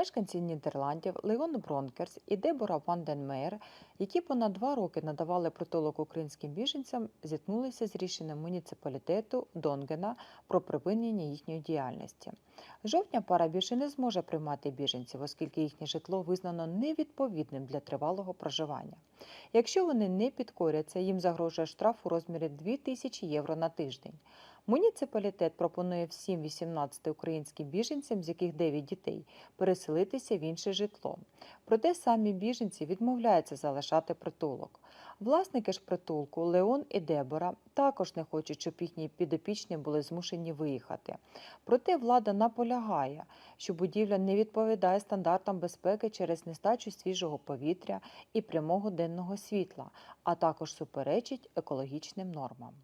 Мешканці Нідерландів Леон Бронкерс і Дебора Ванденмейер, які понад два роки надавали притулок українським біженцям, зіткнулися з рішенням муніципалітету Донгена про припинення їхньої діяльності. Жовтня пара більше не зможе приймати біженців, оскільки їхнє житло визнано невідповідним для тривалого проживання. Якщо вони не підкоряться, їм загрожує штраф у розмірі 2000 євро на тиждень. Муніципалітет пропонує всім 18 українським біженцям, з яких 9 дітей, переселитися в інше житло. Проте самі біженці відмовляються залишати притулок. Власники ж притулку Леон і Дебора також не хочуть, щоб їхні підопічні були змушені виїхати. Проте влада наполягає, що будівля не відповідає стандартам безпеки через нестачу свіжого повітря і прямого денного світла, а також суперечить екологічним нормам.